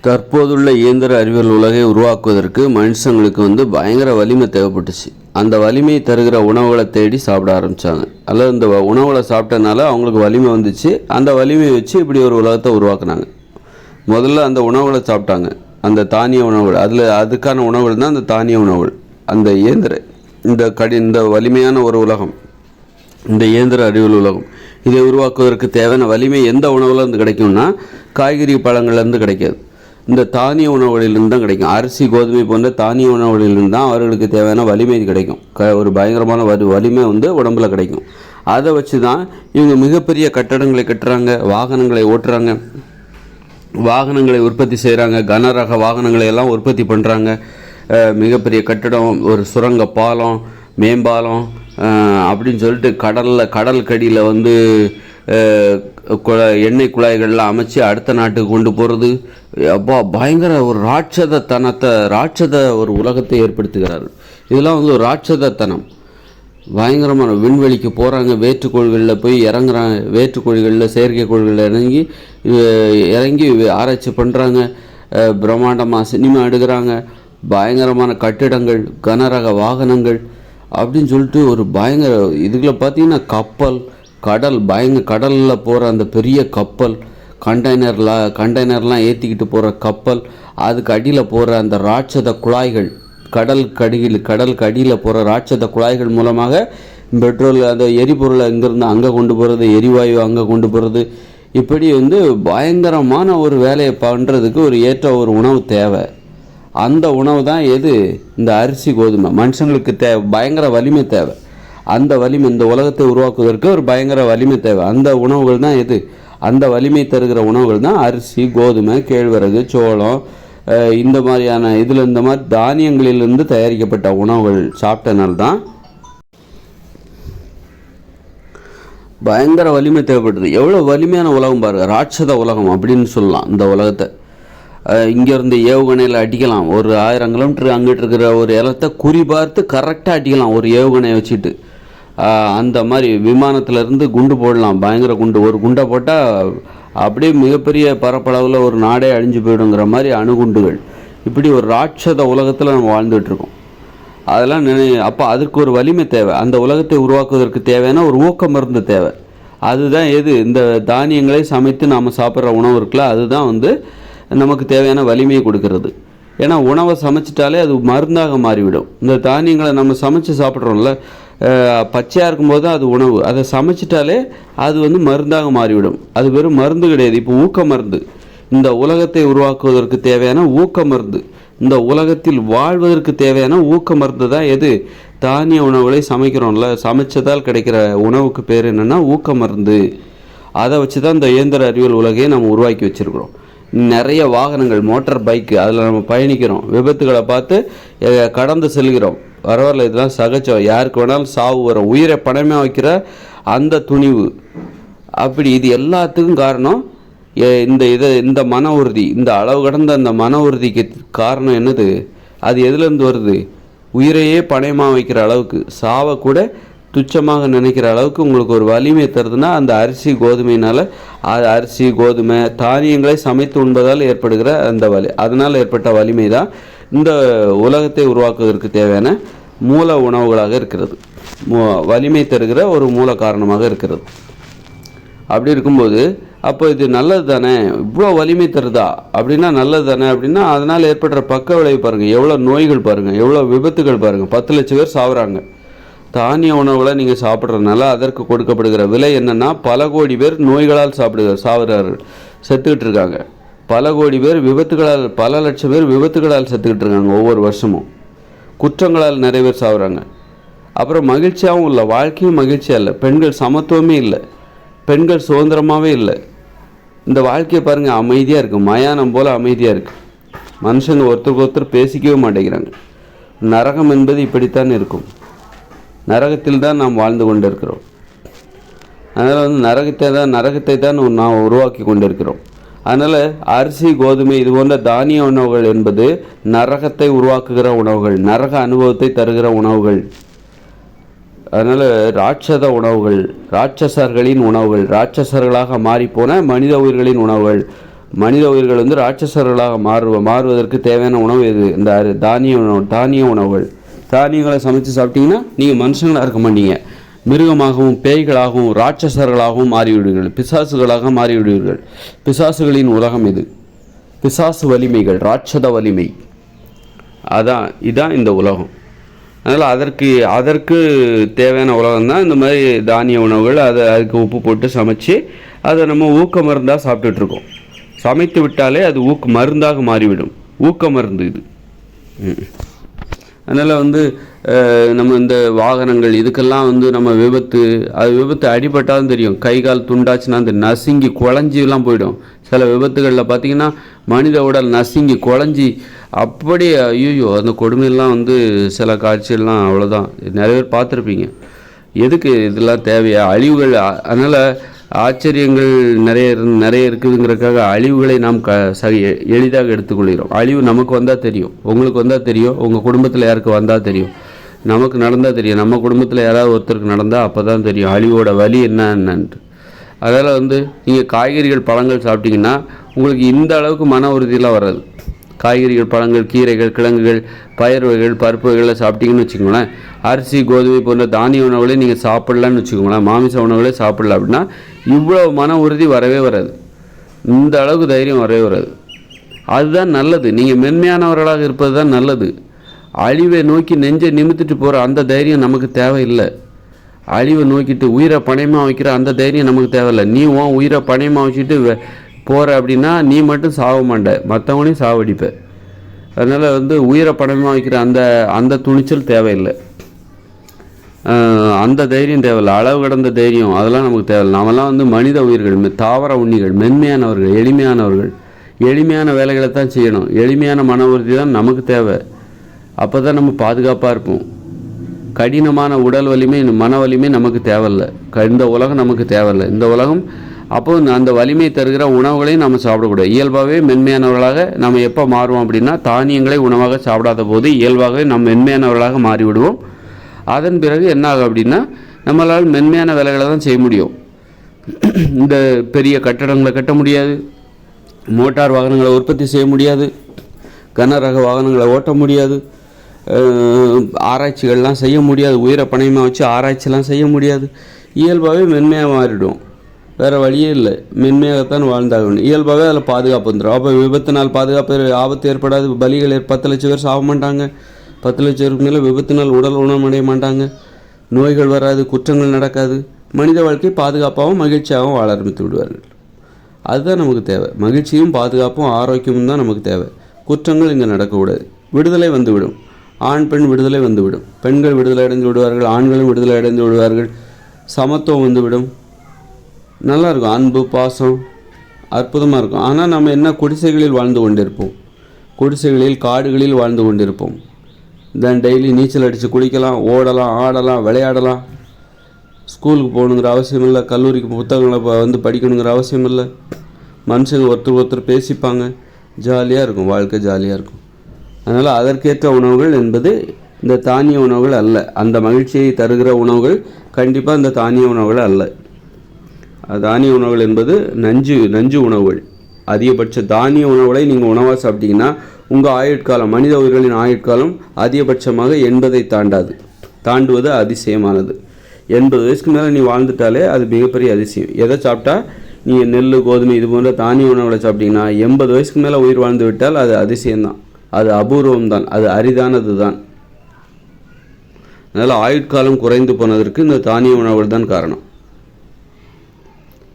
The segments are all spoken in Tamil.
தற்போதுள்ள இயந்திர அறிவியல் உலகை உருவாக்குவதற்கு மனுஷங்களுக்கு வந்து பயங்கர வலிமை தேவைப்பட்டுச்சு. அந்த வலிமையை தருகிற உணவுகளை தேடி சாப்பிட ஆரம்பித்தாங்க அல்லது இந்த வ- உணவுகளை சாப்பிட்டனால அவங்களுக்கு வலிமை வந்துச்சு. அந்த வலிமையை வச்சு இப்படி ஒரு உலகத்தை உருவாக்குனாங்க. முதல்ல அந்த உணவுகளை சாப்பிட்டாங்க. அந்த தானிய உணவுகள். அதில் அதுக்கான உணவுகள் தான் அந்த தானிய உணவுகள். அந்த இயந்திர இந்த கடி இந்த வலிமையான ஒரு உலகம். இந்த இயந்திர அறிவியல் உலகம். இதை உருவாக்குவதற்கு தேவையான வலிமை எந்த உணவுலேருந்து கிடைக்கும்னா காய்கறி பழங்கள்லேருந்து கிடைக்காது. இந்த தானிய உணவுகளிலிருந்து தான் கிடைக்கும். அரிசி கோதுமை போன்ற தானிய உணவுகளிலிருந்து தான் அவர்களுக்கு தேவையான வலிமை கிடைக்கும். க ஒரு பயங்கரமான வலி வலிமை வந்து உடம்புல கிடைக்கும். அதை வச்சு தான் இவங்க மிகப்பெரிய கட்டடங்களை கட்டுறாங்க வாகனங்களை ஓட்டுறாங்க வாகனங்களை உற்பத்தி செய்கிறாங்க கனரக வாகனங்களை எல்லாம் உற்பத்தி பண்ணுறாங்க மிகப்பெரிய கட்டடம் ஒரு சுரங்க பாலம் மேம்பாலம் அப்படின்னு சொல்லிட்டு கடலில் கடல் கடியில் வந்து எண்ணெய் குழாய்கள்லாம் அமைச்சு அடுத்த நாட்டுக்கு கொண்டு போகிறது அப்பா பயங்கர ஒரு ராட்சதத்தனத்தை ராட்சத ஒரு உலகத்தை ஏற்படுத்துகிறார்கள். இதெல்லாம் வந்து ஒரு ராட்சதத்தனம். பயங்கரமான விண்வெளிக்கு போகிறாங்க வேற்றுக்கோள்களில் போய் இறங்குறாங்க. வேற்றுக்கோள்களில் செயற்கைக்கோள்களில் இறங்கி இறங்கி ஆராய்ச்சி பண்ணுறாங்க பிரம்மாண்டமாக சினிமா எடுக்கிறாங்க. பயங்கரமான கட்டிடங்கள் கனரக வாகனங்கள் அப்படின்னு சொல்லிட்டு ஒரு பயங்கர இதுக்குள்ள பார்த்தீங்கன்னா கப்பல் கடல் பயங்க கடலில் போகிற அந்த பெரிய கப்பல் கண்டெய்னரில் கண்டெய்னர்லாம் ஏற்றிக்கிட்டு போகிற கப்பல் அதுக்கு அடியில் போகிற அந்த ராட்சத குழாய்கள் கடல் கடியில் கடலுக்கு அடியில் போகிற ராட்சத குழாய்கள் மூலமாக பெட்ரோல் அந்த எரிபொருளை இங்கேருந்து அங்கே கொண்டு போகிறது எரிவாயு அங்கே கொண்டு போகிறது இப்படி வந்து பயங்கரமான ஒரு வேலையை பண்ணுறதுக்கு ஒரு ஏற்ற ஒரு உணவு தேவை. அந்த உணவு தான் எது? இந்த அரிசி கோதுமை. மனுஷங்களுக்கு தே பயங்கர வலிமை தேவை. அந்த வலிமை இந்த உலகத்தை உருவாக்குவதற்கு ஒரு பயங்கர வலிமை தேவை. அந்த உணவுகள் தான் எது? அந்த வலிமை தருகிற உணவுகள் தான் அரிசி கோதுமை கேழ்வரகு சோளம் இந்த மாதிரியான இதில் இந்த மாதிரி தானியங்களிலிருந்து தயாரிக்கப்பட்ட உணவுகள் சாப்பிட்டனால்தான் பயங்கர வலிமை தேவைப்படுது. எவ்வளோ வலிமையான உலகம் பாருங்க. ராட்சத உலகம் அப்படின்னு சொல்லலாம் இந்த உலகத்தை. இங்கேருந்து ஏவுகணையில் அடிக்கலாம். ஒரு ஆயிரம் கிலோமீட்டர் அங்கிட்டு இருக்கிற ஒரு இடத்த குறி பார்த்து கரெக்டாக அடிக்கலாம். ஒரு ஏவுகணையை வச்சுட்டு அந்த மாதிரி விமானத்திலேருந்து குண்டு போடலாம். பயங்கர குண்டு. ஒரு குண்டை போட்டால் அப்படியே மிகப்பெரிய பரப்பளவில் ஒரு நாடே அழிஞ்சு போயிடுங்கிற மாதிரி அணுகுண்டுகள். இப்படி ஒரு ராட்சத உலகத்தில் நம்ம வாழ்ந்துகிட்ருக்கோம் அதெல்லாம் நினை அப்போ அதுக்கு ஒரு வலிமை தேவை. அந்த உலகத்தை உருவாக்குவதற்கு தேவையான ஒரு ஊக்க மருந்து தேவை. அதுதான் எது? இந்த தானியங்களை சமைத்து நாம் சாப்பிட்ற உணவு இருக்குல்ல அதுதான் வந்து நமக்கு தேவையான வலிமையை கொடுக்கறது. ஏன்னா உணவை சமைச்சிட்டாலே அது மருந்தாக மாறிவிடும். இந்த தானியங்களை நம்ம சமைச்சு சாப்பிட்றோம்ல பச்சையாக இருக்கும்போது தான் அது உணவு. அதை சமைச்சிட்டாலே அது வந்து மருந்தாக மாறிவிடும். அது வெறும் மருந்து கிடையாது. இப்போ ஊக்க மருந்து. இந்த உலகத்தை உருவாக்குவதற்கு தேவையான ஊக்க மருந்து. இந்த உலகத்தில் வாழ்வதற்கு தேவையான ஊக்க மருந்து தான் எது? தானிய உணவுகளை சமைக்கிறோம்ல. சமைச்சதால் கிடைக்கிற உணவுக்கு பேர் என்னன்னா ஊக்க மருந்து. அதை வச்சு தான் இந்த இயந்திர அறிவியல் உலகையை நம்ம உருவாக்கி வச்சிருக்கிறோம். நிறைய வாகனங்கள் மோட்டார் பைக்கு அதில் நம்ம பயணிக்கிறோம். விபத்துகளை பார்த்து கடந்து செல்கிறோம். பரவாயில்ல இதெல்லாம் சகஜம். யாருக்கு வேணாலும் சாவு வரும். உயிரை பணமே வைக்கிற அந்த துணிவு. அப்படி இது எல்லாத்துக்கும் காரணம் இந்த இதை இந்த மன உறுதி. இந்த அளவு கடந்த அந்த மன உறுதிக்கு காரணம் என்னது? அது எதுலேருந்து வருது? உயிரையே பணயமாக வைக்கிற அளவுக்கு. சாவை கூட துச்சமாக நினைக்கிற அளவுக்கு உங்களுக்கு ஒரு வலிமை தருதுன்னா அந்த அரிசி கோதுமையினால் அது அரிசி கோதுமை தானியங்களை சமைத்து உண்பதால் ஏற்படுகிற அந்த வலி. அதனால் ஏற்பட்ட வலிமை தான் இந்த உலகத்தை உருவாக்குவதற்கு தேவையான மூல உணவுகளாக இருக்கிறது. மூ- வலிமை தருகிற ஒரு மூல காரணமாக இருக்கிறது. அப்படி இருக்கும்போது அப்போ இது நல்லது தானே? இவ்வளோ வலிமை தருதா? அப்படின்னா நல்லது தானே? அப்படின்னா அதனால் ஏற்படுற பக்க விளைவு பாருங்கள் எவ்வளோ நோய்கள் பாருங்கள் எவ்வளோ விபத்துகள் பாருங்கள் பத்து லட்சம் பேர் சாகுறாங்க தானிய உணவுகளை நீங்கள் சாப்பிட்றதுனால அதற்கு கொடுக்கப்படுகிற விலை என்னென்னா பல கோடி பேர் நோய்களால் சாப்பிடுகிற சாப்பிட்றார்கள் செத்துக்கிட்டு இருக்காங்க. பல கோடி பேர் விபத்துகளால் பல லட்சம் பேர் விபத்துகளால் செத்துக்கிட்டு இருக்காங்க ஒவ்வொரு வருஷமும். குற்றங்களால் நிறைய பேர் சாகுறாங்க அப்புறம் மகிழ்ச்சியாகவும் இல்லை. வாழ்க்கையும் மகிழ்ச்சியாக இல்லை. பெண்கள் சமத்துவமே இல்லை. பெண்கள் சுதந்திரமாகவே இல்லை. இந்த வாழ்க்கையை பாருங்கள் அமைதியாக இருக்குது மயானம் போல் அமைதியாக இருக்குது மனுஷங்க ஒருத்தருக்கு ஒருத்தர் பேசிக்கவே மாட்டேங்கிறாங்க. நரகம் என்பது இப்படித்தான் இருக்கும். நரகத்தில் தான் நாம் வாழ்ந்து கொண்டிருக்கிறோம். அதனால் வந்து நரகத்தை தான் நரகத்தை தான் நாம் உருவாக்கி கொண்டிருக்கிறோம். அதனால் அரிசி கோதுமை இது போன்ற தானிய உணவுகள் என்பது நரகத்தை உருவாக்குகிற உணவுகள் நரக அனுபவத்தை தருகிற உணவுகள். அதனால் ராட்சத உணவுகள் ராட்சசர்களின் உணவுகள் ராட்சசர்களாக மாறிப்போன மனித உயிர்களின் உணவுகள். மனித உயிர்கள் வந்து ராட்சசர்களாக மாறு மாறுவதற்கு தேவையான உணவு எது? இந்த தானிய உணவு தானிய உணவுகள். தானியங்களை சமைச்சு சாப்பிட்டீங்கன்னா நீங்கள் மனுஷங்களாக இருக்க மாட்டீங்க. மிருகமாகவும் பேய்களாகவும் ராட்சசர்களாகவும் மாறிவிடுவீர்கள். பிசாசுகளாக மாறிவிடுவீர்கள். பிசாசுகளின் உலகம் இது. பிசாசு வலிமைகள் ராட்சத வலிமை. அதான் இதான் இந்த உலகம். அதனால் அதற்கு அதற்கு தேவையான உலகம் தான் இந்த மாதிரி தானிய உணவுகள் அதை அதுக்கு உப்பு போட்டு சமைச்சு அதை நம்ம ஊக்க மருந்தாக சாப்பிட்டுட்ருக்கோம். சமைத்து விட்டாலே அது ஊக்க மருந்தாக மாறிவிடும். ஊக்க மருந்து இது. ம். அதனால் வந்து நம்ம இந்த வாகனங்கள் இதுக்கெல்லாம் வந்து நம்ம விபத்து அது விபத்து அடிபட்டாலும் தெரியும். கை கால் துண்டாச்சுன்னா அந்த நசுங்கி குழஞ்சிலாம் போயிடும். சில விபத்துகளில் பார்த்தீங்கன்னா மனித உடல் நசுங்கி குழஞ்சி அப்படியே ஐயோ அந்த கொடுமையெல்லாம் வந்து சில காட்சியெல்லாம் அவ்வளோதான் நிறைய பேர் பார்த்துருப்பீங்க. எதுக்கு இதெல்லாம் தேவையா? அழிவுகள் அதனால் ஆச்சரியங்கள் நிறைய இரு- நிறைய இருக்குதுங்கிறதுக்காக அழிவுகளை நாம் க சரி எளிதாக எடுத்துக்கொள்கிறோம். அழிவு நமக்கு வந்தால் தெரியும். உங்களுக்கு வந்தால் தெரியும். உங்கள் குடும்பத்தில் யாருக்கு வந்தால் தெரியும். நமக்கு நடந்தால் தெரியும். நம்ம குடும்பத்தில் யாராவது ஒருத்தருக்கு நடந்தால் அப்போ தான் தெரியும். அழிவோட வலி என்ன என்னன்ட்டு. அதனால் வந்து நீங்கள் காய்கறிகள் பழங்கள் சாப்பிட்டீங்கன்னா உங்களுக்கு இந்த அளவுக்கு மன உறுதியெலாம் வராது. காய்கறிகள் பழங்கள் கீரைகள் கிழங்குகள் பயிர் வகைகள் பருப்பு வகைகளை சாப்பிட்டீங்கன்னு வச்சுக்கோங்களேன் அரிசி கோதுமை போன்ற தானிய உணவுகளை நீங்கள் சாப்பிட்லான்னு வச்சுக்கோங்களேன் மாமிச உணவுகளே சாப்பிடல அப்படின்னா இவ்வளோ மன உறுதி வரவே வராது. இந்த அளவுக்கு தைரியம் வரவே வராது. அதுதான் நல்லது. நீங்கள் மென்மையானவர்களாக இருப்பது தான் நல்லது. அழிவை நோக்கி நெஞ்சை நிமித்திட்டு போகிற அந்த தைரியம் நமக்கு தேவையில்லை. அழிவை நோக்கிட்டு உயிரை பணையமாக வைக்கிற அந்த தைரியம் நமக்கு தேவையில்லை. நீ உன் உயிரை பணையமாக வச்சுட்டு போகிற அப்படின்னா நீ மட்டும் சாக மாட்ட. மற்றவங்களையும் சாவடிப்ப. அதனால் வந்து உயிரை பணமாக வைக்கிற அந்த அந்த துணிச்சல் தேவையில்லை. அந்த தைரியம் தேவையில்லை. அளவு கடந்த தைரியம் அதெல்லாம் நமக்கு தேவையில்லை. நாமெல்லாம் வந்து மனித உயிர்கள் தாவர உண்ணிகள் மென்மையானவர்கள் எளிமையானவர்கள். எளிமையான வேலைகளை தான் செய்யணும். எளிமையான மன உறுதி தான் நமக்கு தேவை. அப்போ தான் நம்ம பாதுகாப்பாக இருப்போம். கடினமான உடல் வலிமை மன வலிமை நமக்கு தேவையில்லை. க- இந்த உலகம் நமக்கு தேவையில்லை. இந்த உலகம் அப்போ அந்த வலிமை தருகிற உணவுகளையும் நம்ம சாப்பிடக்கூடாது. இயல்பாகவே மென்மையானவர்களாக நம்ம எப்போ மாறுவோம் அப்படின்னா தானியங்களை உணவாக சாப்பிடாத போது இயல்பாகவே நம்ம மென்மையானவர்களாக மாறிவிடுவோம். அதன் பிறகு என்ன ஆகும் அப்படின்னா நம்மளால் மென்மையான வேலைகளை தான் செய்ய முடியும். இந்த பெரிய கட்டடங்களை கட்ட முடியாது. மோட்டார் வாகனங்களை உற்பத்தி செய்ய முடியாது. கனரக வாகனங்களை ஓட்ட முடியாது. ஆராய்ச்சிகள்லாம் செய்ய முடியாது. உயிரை பணையமாக வச்சு ஆராய்ச்சிலாம் செய்ய முடியாது. இயல்பாகவே மென்மையாக மாறிடும். வேறு வழியே இல்லை. மென்மையாகத்தான் வாழ்ந்தாக வேண்டும் இயல்பாகவே அதில் பாதுகாப்பு வந்துடும். அப்போ விபத்தினால் பாதுகாப்பு ஆபத்து ஏற்படாது. பலிகள் பத்து லட்சம் பேர் சாக மாட்டாங்க. பத்து லட்சம் பேருக்கு மேலே விபத்தினால் உடல் உணவடைய மாட்டாங்க. நோய்கள் வராது குற்றங்கள் நடக்காது. மனித வாழ்க்கை பாதுகாப்பாகவும் மகிழ்ச்சியாகவும் வாழ ஆரம்பித்து விடுவார்கள். அதுதான் நமக்கு தேவை. மகிழ்ச்சியும் பாதுகாப்பும் ஆரோக்கியமும் தான் நமக்கு தேவை. குற்றங்கள் இங்கே நடக்கக்கூடாது. விடுதலை வந்துவிடும். ஆண் பெண் விடுதலை வந்துவிடும். பெண்கள் விடுதலை அடைந்து விடுவார்கள் ஆண்களும் விடுதலை அடைந்து விடுவார்கள். சமத்துவம் வந்துவிடும். நல்லா இருக்கும் அன்பு பாசம் அற்புதமாக இருக்கும். ஆனால் நம்ம என்ன குடிசைகளில் வாழ்ந்து கொண்டிருப்போம்? குடிசைகளில் காடுகளில் வாழ்ந்து கொண்டிருப்போம். தென் டெய்லி நீச்சல் அடித்து குளிக்கலாம் ஓடலாம் ஆடலாம் விளையாடலாம். ஸ்கூலுக்கு போகணுங்கிற அவசியம் இல்லை கல்லூரிக்கு புத்தகங்களை வந்து படிக்கணுங்கிற அவசியம் இல்லை. மனுஷங்க ஒருத்தர் ஒருத்தர் பேசிப்பாங்க. ஜாலியாக இருக்கும் வாழ்க்கை ஜாலியாக இருக்கும். அதனால் அதற்கேற்ற உணவுகள் என்பது இந்த தானிய உணவுகள் அல்ல. அந்த மகிழ்ச்சியை தருகிற உணவுகள் கண்டிப்பாக இந்த தானிய உணவுகள் அல்ல. தானிய உணவுகள் என்பது நஞ்சு நஞ்சு உணவுகள். அதிகபட்ச தானிய உணவுகளை நீங்கள் உணவாக சாப்பிட்டீங்கன்னா உங்கள் ஆயுட்காலம் மனித உயிர்களின் ஆயுட்காலம் அதிகபட்சமாக எண்பதை தாண்டாது. தாண்டுவது அதிசயமானது. எண்பது வயசுக்கு மேலே நீ வாழ்ந்துட்டாலே அது மிகப்பெரிய அதிசயம். எதை சாப்பிட்டா? நீங்கள் நெல் கோதுமை இது போன்ற தானிய உணவுகளை சாப்பிட்டீங்கன்னா எண்பது வயசுக்கு மேலே உயிர் வாழ்ந்து விட்டால் அது அதிசயம்தான். அது அபூர்வம் தான் அது அரிதானது தான் அதனால் ஆயுட்காலம் குறைந்து போனதற்கு இந்த தானிய உணவுகள் தான் காரணம்.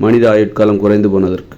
மனித ஆயுட்காலம் குறைந்து போனதற்கு.